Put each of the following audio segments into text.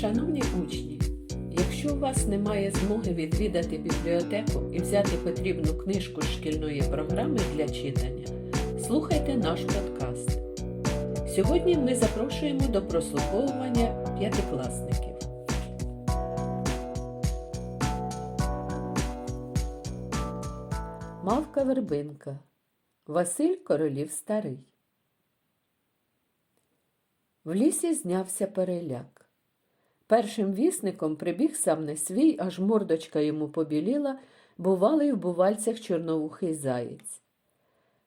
Шановні учні, якщо у вас немає змоги відвідати бібліотеку і взяти потрібну книжку шкільної програми для читання, слухайте наш подкаст. Сьогодні ми запрошуємо до прослуховування п'ятикласників. Мавка Вербинка Василь Королів Старий В лісі знявся переляк. Першим вісником прибіг сам не свій, аж мордочка йому побіліла, бувалий в бувальцях чорновухий заєць.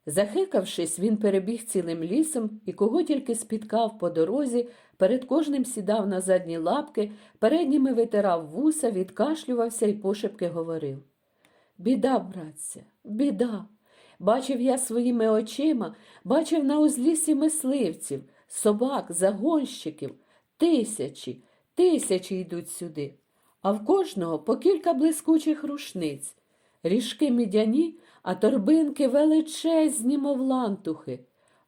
Захикавшись, він перебіг цілим лісом і кого тільки спіткав по дорозі, перед кожним сідав на задні лапки, передніми витирав вуса, відкашлювався і пошепки говорив. Біда, братця, біда. Бачив я своїми очима, бачив на узлісі мисливців, собак, загонщиків, тисячі, тисячі йдуть сюди, а в кожного по кілька блискучих рушниць, ріжки мідяні, а торбинки величезні, мов лантухи.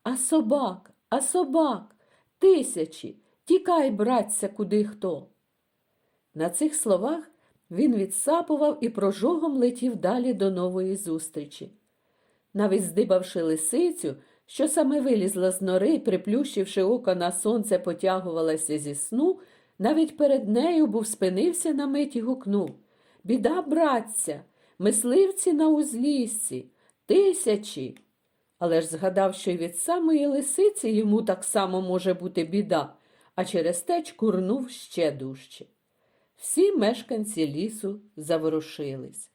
А собак, а собак, тисячі, тікай, братця, куди хто. На цих словах він відсапував і прожогом летів далі до нової зустрічі. Навіть здибавши лисицю, що саме вилізла з нори, приплющивши око на сонце, потягувалася зі сну, навіть перед нею був спинився на мить і гукнув Біда, братця, мисливці на узліссі, тисячі. Але ж згадав, що й від самої лисиці йому так само може бути біда, а через те чкурнув ще дужче. Всі мешканці лісу заворушились.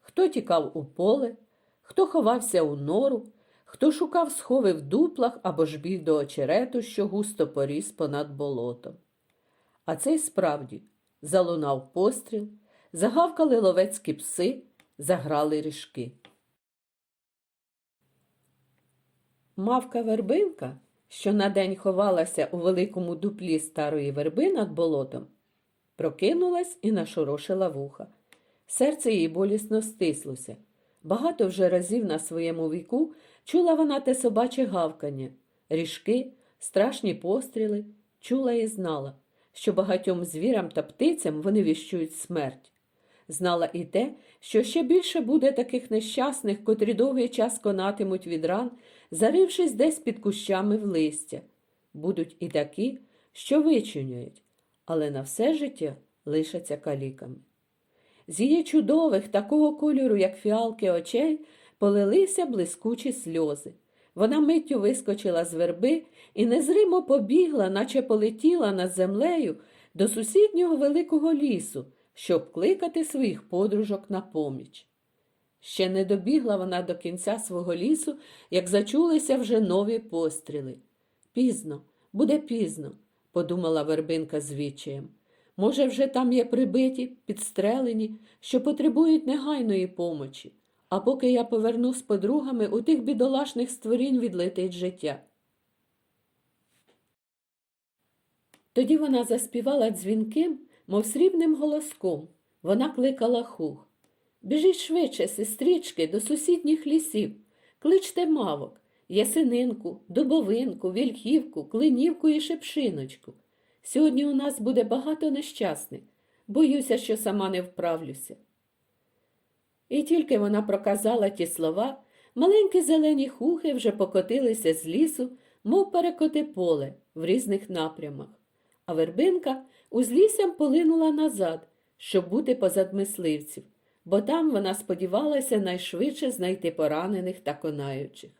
Хто тікав у поле, хто ховався у нору, хто шукав схови в дуплах або ж біг до очерету, що густо поріс понад болотом. А цей справді залунав постріл, загавкали ловецькі пси, заграли ріжки. Мавка вербинка, що на день ховалася у великому дуплі старої верби над болотом, прокинулась і нашорошила вуха. Серце їй болісно стислося. Багато вже разів на своєму віку чула вона те собаче гавкання, ріжки, страшні постріли, чула і знала, що багатьом звірам та птицям вони віщують смерть. Знала і те, що ще більше буде таких нещасних, котрі довгий час конатимуть від ран, зарившись десь під кущами в листя. Будуть і такі, що вичунюють, але на все життя лишаться каліками. З її чудових, такого кольору, як фіалки очей, полилися блискучі сльози. Вона миттю вискочила з верби і незримо побігла, наче полетіла над землею до сусіднього великого лісу, щоб кликати своїх подружок на поміч. Ще не добігла вона до кінця свого лісу, як зачулися вже нові постріли. Пізно, буде пізно, подумала вербинка з відчаєм. Може, вже там є прибиті, підстрелені, що потребують негайної помочі, а поки я поверну з подругами, у тих бідолашних створінь відлетить життя. Тоді вона заспівала дзвінким, мов срібним голоском. Вона кликала хух. Біжіть швидше, сестрички, до сусідніх лісів, кличте мавок, ясининку, дубовинку, вільхівку, клинівку і шепшиночку. Сьогодні у нас буде багато нещасних. Боюся, що сама не вправлюся. І тільки вона проказала ті слова, маленькі зелені хухи вже покотилися з лісу, мов перекоти поле в різних напрямах, а вербинка узліссям полинула назад, щоб бути позад мисливців, бо там вона сподівалася найшвидше знайти поранених та конаючих.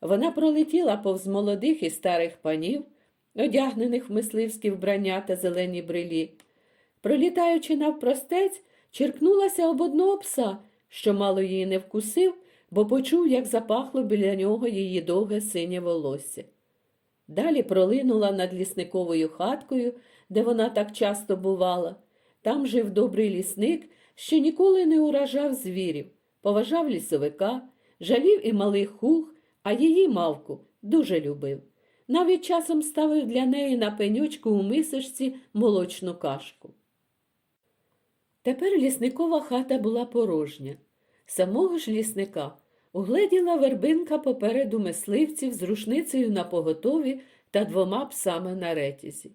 Вона пролетіла повз молодих і старих панів одягнених в мисливські вбрання та зелені брилі. Пролітаючи навпростець, черкнулася об одного пса, що мало її не вкусив, бо почув, як запахло біля нього її довге синє волосся. Далі пролинула над лісниковою хаткою, де вона так часто бувала. Там жив добрий лісник, що ніколи не уражав звірів, поважав лісовика, жалів і малих хух, а її мавку дуже любив навіть часом ставив для неї на пенючку у мисочці молочну кашку. Тепер лісникова хата була порожня. Самого ж лісника угледіла вербинка попереду мисливців з рушницею на поготові та двома псами на ретязі.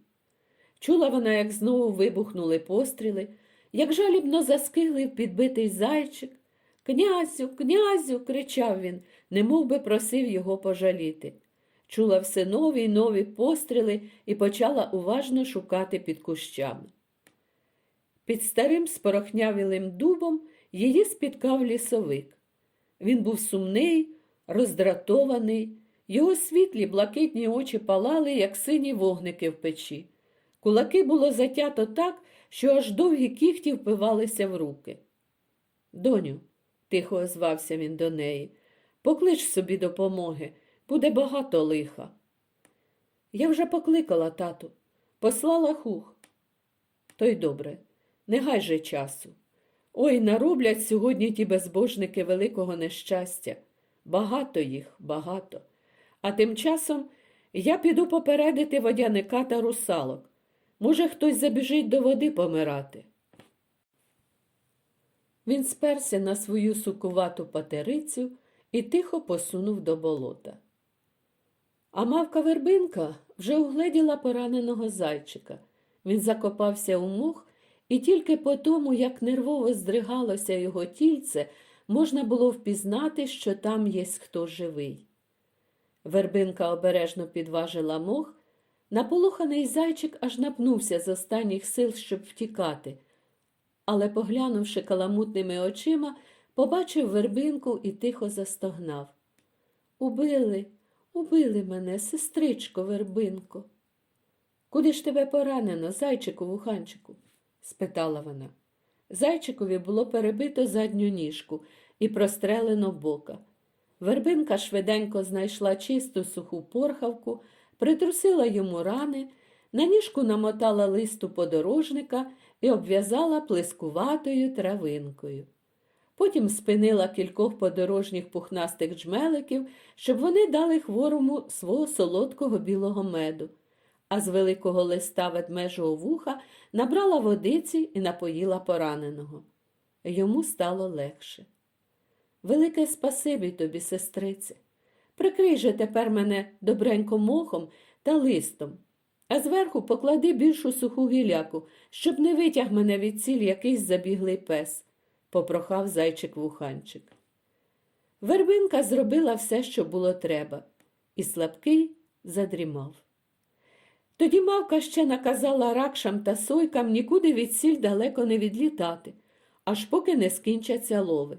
Чула вона, як знову вибухнули постріли, як жалібно заскиглив підбитий зайчик. Князю, князю, кричав він, немов би просив його пожаліти. Чула все нові й нові постріли і почала уважно шукати під кущами. Під старим спорохнявілим дубом її спіткав лісовик. Він був сумний, роздратований, його світлі блакитні очі палали, як сині вогники в печі. Кулаки було затято так, що аж довгі кіхті впивалися в руки. Доню, тихо озвався він до неї, поклич собі допомоги, буде багато лиха. Я вже покликала тату, послала хух. То й добре, не гай же часу. Ой, нароблять сьогодні ті безбожники великого нещастя. Багато їх, багато. А тим часом я піду попередити водяника та русалок. Може, хтось забіжить до води помирати. Він сперся на свою сукувату патерицю і тихо посунув до болота. А мавка вербинка вже угледіла пораненого зайчика. Він закопався у мух, і тільки по тому, як нервово здригалося його тільце, можна було впізнати, що там є хто живий. Вербинка обережно підважила мох, наполоханий зайчик аж напнувся з останніх сил, щоб втікати, але, поглянувши каламутними очима, побачив вербинку і тихо застогнав. Убили, убили мене, сестричко, вербинко. Куди ж тебе поранено, зайчику вуханчику? Спитала вона. Зайчикові було перебито задню ніжку і прострелено бока. Вербинка швиденько знайшла чисту суху порхавку, притрусила йому рани, на ніжку намотала листу подорожника і обв'язала плескуватою травинкою. Потім спинила кількох подорожніх пухнастих джмеликів, щоб вони дали хворому свого солодкого білого меду, а з великого листа ведмежого вуха набрала водиці і напоїла пораненого. Йому стало легше. Велике спасибі тобі, сестрице. Прикрий же тепер мене добренько мохом та листом, а зверху поклади більшу суху гіляку, щоб не витяг мене від ціль якийсь забіглий пес, попрохав зайчик вуханчик. Вербинка зробила все, що було треба, і слабкий задрімав. Тоді мавка ще наказала ракшам та сойкам нікуди від сіль далеко не відлітати, аж поки не скінчаться лови.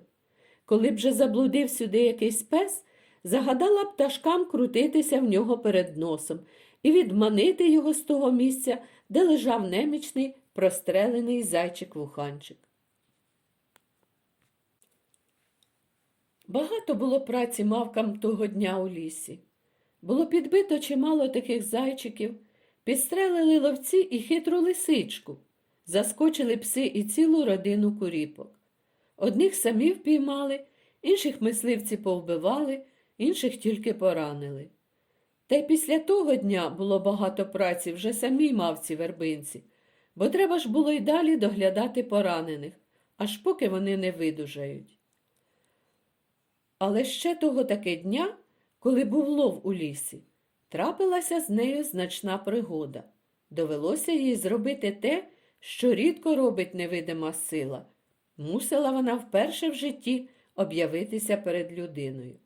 Коли б же заблудив сюди якийсь пес, загадала пташкам крутитися в нього перед носом і відманити його з того місця, де лежав немічний прострелений зайчик-вуханчик. Багато було праці мавкам того дня у лісі. Було підбито чимало таких зайчиків, підстрелили ловці і хитру лисичку, заскочили пси і цілу родину куріпок. Одних самі впіймали, інших мисливці повбивали, інших тільки поранили. Та й після того дня було багато праці вже самій мавці вербинці, бо треба ж було й далі доглядати поранених, аж поки вони не видужають. Але ще того таки дня, коли був лов у лісі, трапилася з нею значна пригода. Довелося їй зробити те, що рідко робить невидима сила. Мусила вона вперше в житті об'явитися перед людиною.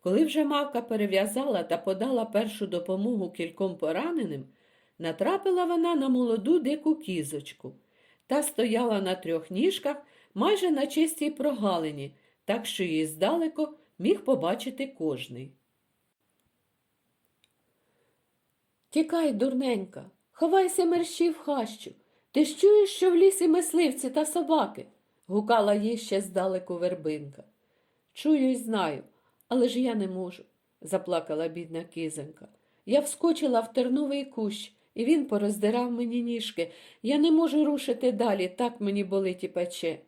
Коли вже мавка перев'язала та подала першу допомогу кільком пораненим, натрапила вона на молоду дику кізочку та стояла на трьох ніжках майже на чистій прогалині, так що її здалеко міг побачити кожний. Тікай, дурненька, ховайся мерщій в хащу. Ти ж чуєш, що в лісі мисливці та собаки? гукала їй ще здалеку вербинка. Чую й знаю, але ж я не можу, заплакала бідна кизонька. Я вскочила в терновий кущ, і він пороздирав мені ніжки. Я не можу рушити далі, так мені болить і пече.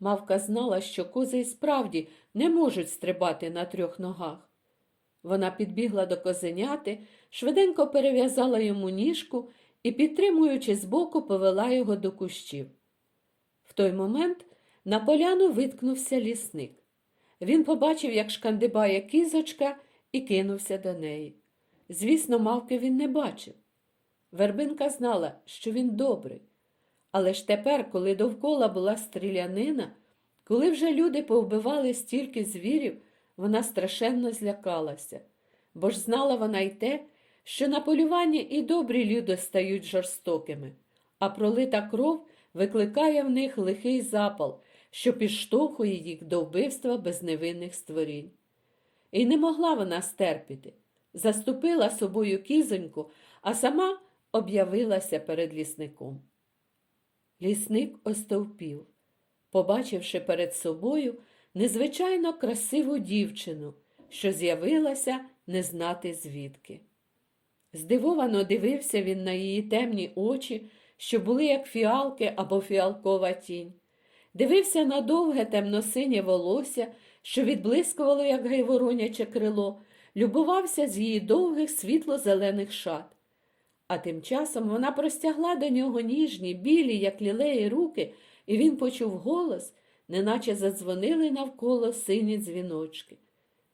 Мавка знала, що кози й справді не можуть стрибати на трьох ногах. Вона підбігла до козеняти, швиденько перев'язала йому ніжку і, підтримуючи збоку, повела його до кущів. В той момент на поляну виткнувся лісник. Він побачив, як шкандибає кізочка, і кинувся до неї. Звісно, мавки він не бачив. Вербинка знала, що він добрий. Але ж тепер, коли довкола була стрілянина, коли вже люди повбивали стільки звірів, вона страшенно злякалася, бо ж знала вона й те, що на полюванні і добрі люди стають жорстокими, а пролита кров викликає в них лихий запал, що підштовхує їх до вбивства безневинних створінь. І не могла вона стерпіти. Заступила собою кізоньку, а сама об'явилася перед лісником. Лісник остовпів, побачивши перед собою незвичайно красиву дівчину, що з'явилася не знати звідки. Здивовано дивився він на її темні очі, що були як фіалки або фіалкова тінь. Дивився на довге темно-синє волосся, що відблискувало, як гайвороняче крило, любувався з її довгих світло-зелених шат. А тим часом вона простягла до нього ніжні, білі, як лілеї руки, і він почув голос, неначе задзвонили навколо сині дзвіночки.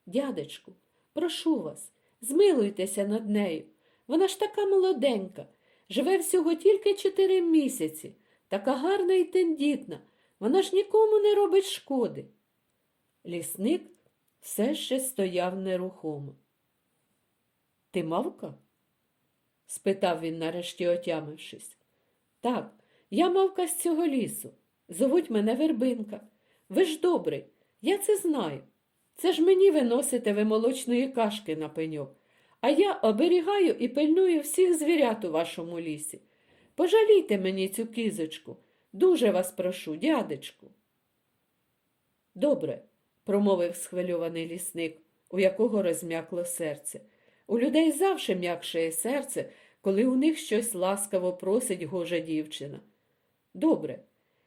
Дядечку, прошу вас, змилуйтеся над нею. Вона ж така молоденька, живе всього тільки чотири місяці, така гарна і тендітна, вона ж нікому не робить шкоди. Лісник все ще стояв нерухомо. Ти мавка? спитав він, нарешті отямившись. Так, я мавка з цього лісу. Зовуть мене Вербинка. Ви ж добрий, я це знаю. Це ж мені виносите ви молочної кашки на пеньок, а я оберігаю і пильную всіх звірят у вашому лісі. Пожалійте мені цю кізочку. Дуже вас прошу, дядечку. Добре, промовив схвильований лісник, у якого розм'якло серце. У людей завше м'якшає серце, коли у них щось ласкаво просить гожа дівчина. Добре,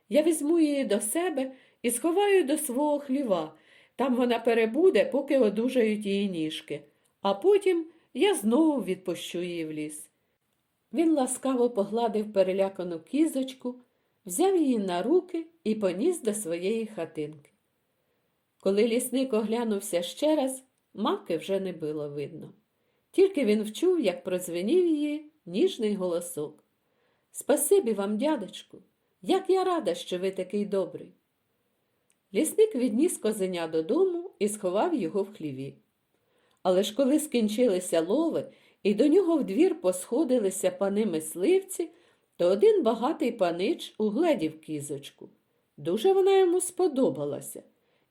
я візьму її до себе і сховаю до свого хліва. Там вона перебуде, поки одужають її ніжки, а потім я знову відпущу її в ліс. Він ласкаво погладив перелякану кізочку, взяв її на руки і поніс до своєї хатинки. Коли лісник оглянувся ще раз, мавки вже не було видно. Тільки він вчув, як прозвенів її ніжний голосок. Спасибі вам, дядечку, як я рада, що ви такий добрий. Лісник відніс козеня додому і сховав його в хліві. Але ж коли скінчилися лови і до нього в двір посходилися пани мисливці, то один багатий панич угледів кізочку. Дуже вона йому сподобалася,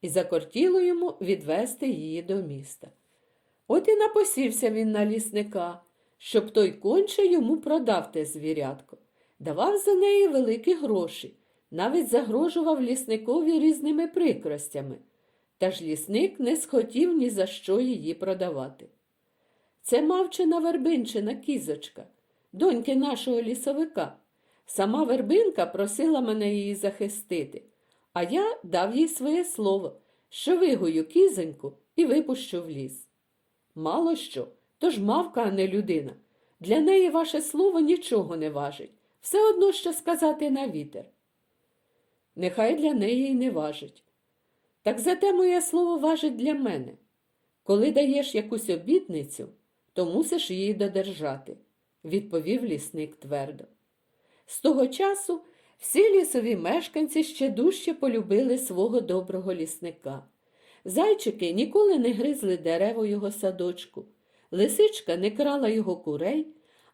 і закортіло йому відвести її до міста. От і напосівся він на лісника, щоб той конче йому продав те звірятко, давав за неї великі гроші, навіть загрожував лісникові різними прикростями. Та ж лісник не схотів ні за що її продавати. Це мавчина вербинчина кізочка, доньки нашого лісовика. Сама вербинка просила мене її захистити, а я дав їй своє слово, що вигою кізоньку і випущу в ліс. Мало що, то ж мавка, а не людина. Для неї ваше слово нічого не важить, все одно що сказати на вітер. Нехай для неї й не важить. Так зате моє слово важить для мене. Коли даєш якусь обітницю, то мусиш її додержати, відповів лісник твердо. З того часу всі лісові мешканці ще дужче полюбили свого доброго лісника. Зайчики ніколи не гризли дерево його садочку, лисичка не крала його курей,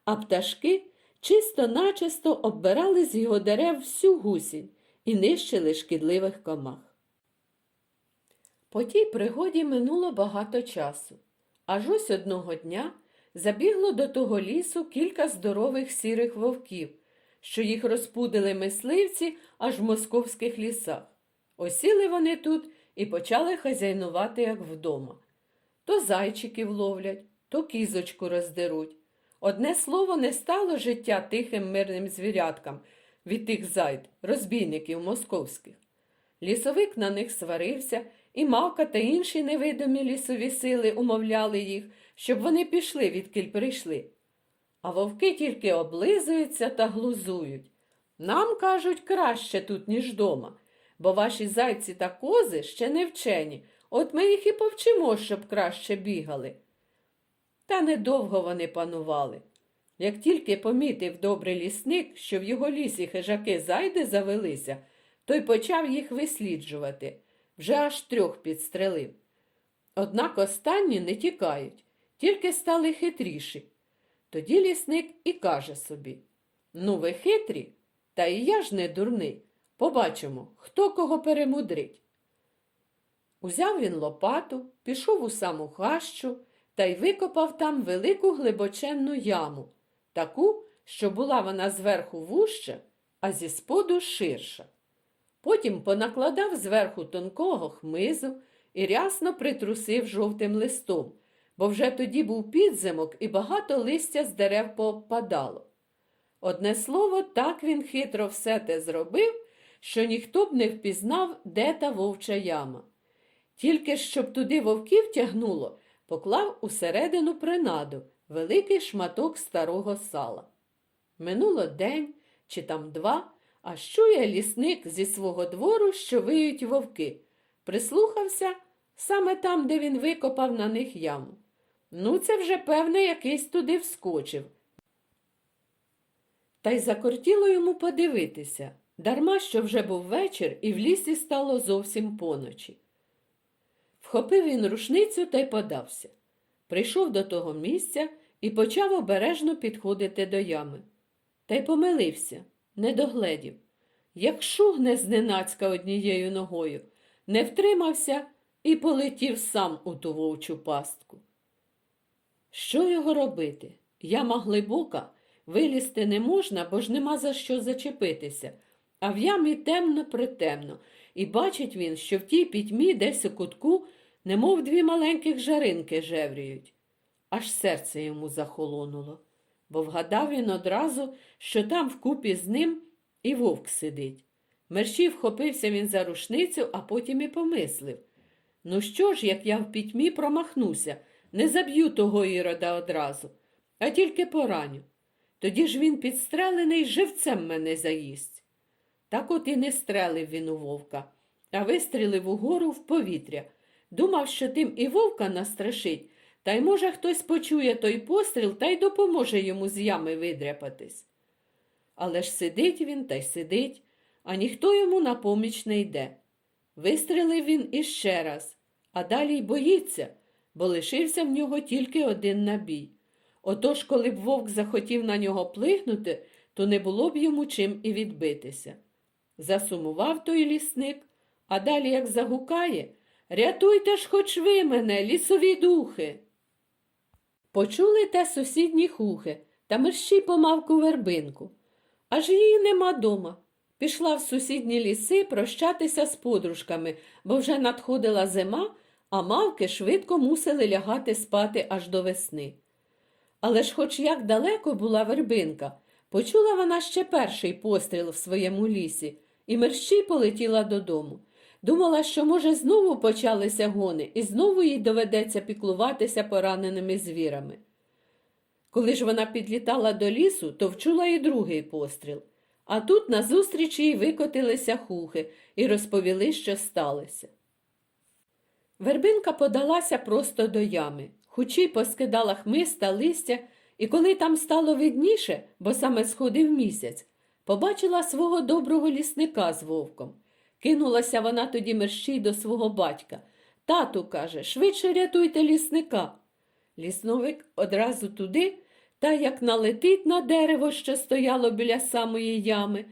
а пташки чисто начисто оббирали з його дерев всю гусінь і нищили шкідливих комах. По тій пригоді минуло багато часу. Аж ось одного дня забігло до того лісу кілька здорових сірих вовків, що їх розпудили мисливці аж в московських лісах. Осіли вони тут і почали хазяйнувати, як вдома. То зайчиків ловлять, то кізочку роздеруть. Одне слово не стало життя тихим мирним звіряткам від тих зайд, розбійників московських. Лісовик на них сварився, і мавка та інші невидимі лісові сили умовляли їх, щоб вони пішли, відкіль прийшли. А вовки тільки облизуються та глузують. Нам, кажуть, краще тут, ніж дома, бо ваші зайці та кози ще не вчені, от ми їх і повчимо, щоб краще бігали. Та недовго вони панували. Як тільки помітив добрий лісник, що в його лісі хижаки зайди завелися, той почав їх висліджувати, вже аж трьох підстрелив. Однак останні не тікають, тільки стали хитріші. Тоді лісник і каже собі Ну, ви хитрі, та і я ж не дурний. Побачимо, хто кого перемудрить. Узяв він лопату, пішов у саму хащу та й викопав там велику глибоченну яму, таку, що була вона зверху вужча, а зі споду ширша. Потім понакладав зверху тонкого хмизу і рясно притрусив жовтим листом, бо вже тоді був підзимок і багато листя з дерев поопадало. Одне слово, так він хитро все те зробив, що ніхто б не впізнав, де та вовча яма. Тільки щоб туди вовків тягнуло, поклав усередину принаду великий шматок старого сала. Минуло день чи там два, а чує лісник зі свого двору, що виють вовки. Прислухався саме там, де він викопав на них яму. Ну, це вже, певне, якийсь туди вскочив. Та й закортіло йому подивитися, дарма що вже був вечір, і в лісі стало зовсім поночі. Вхопив він рушницю та й подався. Прийшов до того місця і почав обережно підходити до ями. Та й помилився, не догледів. Як шугне зненацька однією ногою, не втримався і полетів сам у ту вовчу пастку. Що його робити? Яма глибока, вилізти не можна, бо ж нема за що зачепитися, а в ямі темно притемно, і бачить він, що в тій пітьмі десь у кутку, немов дві маленьких жаринки жевріють. Аж серце йому захолонуло, бо вгадав він одразу, що там вкупі з ним і вовк сидить. Мерщій вхопився він за рушницю, а потім і помислив. Ну що ж, як я в пітьмі промахнуся, не заб'ю того ірода одразу, а тільки пораню. Тоді ж він підстрелений живцем мене заїсть. Так от і не стрелив він у вовка, а вистрілив угору в повітря. Думав, що тим і вовка настрашить, та й, може, хтось почує той постріл та й допоможе йому з ями видряпатись. Але ж сидить він та й сидить, а ніхто йому на поміч не йде. Вистрілив він іще раз, а далі й боїться, бо лишився в нього тільки один набій. Отож, коли б вовк захотів на нього плигнути, то не було б йому чим і відбитися. Засумував той лісник, а далі як загукає Рятуйте ж хоч ви мене, лісові духи. Почули те сусідні хухи та мерщій помавку вербинку. Аж її нема дома. Пішла в сусідні ліси прощатися з подружками, бо вже надходила зима, а мавки швидко мусили лягати спати аж до весни. Але ж, хоч як далеко була вербинка, почула вона ще перший постріл в своєму лісі і мерщій полетіла додому. Думала, що, може, знову почалися гони, і знову їй доведеться піклуватися пораненими звірами. Коли ж вона підлітала до лісу, то вчула і другий постріл. А тут назустріч їй викотилися хухи і розповіли, що сталося. Вербинка подалася просто до ями, хучі поскидала хмиз та листя, і коли там стало видніше, бо саме сходив місяць, побачила свого доброго лісника з вовком. Кинулася вона тоді мерщій до свого батька. Тату, каже, швидше рятуйте лісника. Лісновик одразу туди, та як налетить на дерево, що стояло біля самої ями,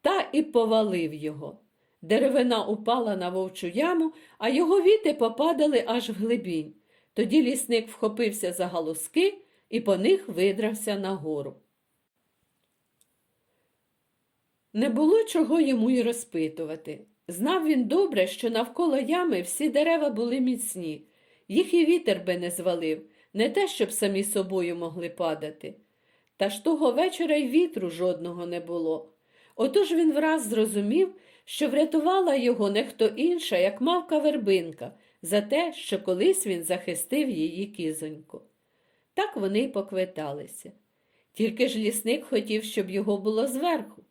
та і повалив його. Деревина упала на вовчу яму, а його віти попадали аж в глибінь. Тоді лісник вхопився за галузки і по них видрався нагору. Не було чого йому й розпитувати. Знав він добре, що навколо ями всі дерева були міцні, їх і вітер би не звалив, не те, щоб самі собою могли падати. Та ж того вечора й вітру жодного не було. Отож він враз зрозумів, що врятувала його не хто інша, як мавка вербинка, за те, що колись він захистив її кізоньку. Так вони й поквиталися. Тільки ж лісник хотів, щоб його було зверху.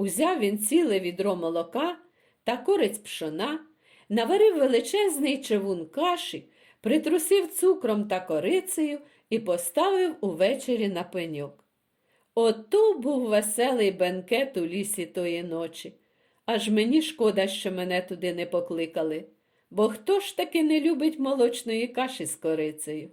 Узяв він ціле відро молока та корець пшона, наварив величезний чавун каші, притрусив цукром та корицею і поставив увечері на пеньок. Ото був веселий бенкет у лісі тої ночі. Аж мені шкода, що мене туди не покликали, бо хто ж таки не любить молочної каші з корицею?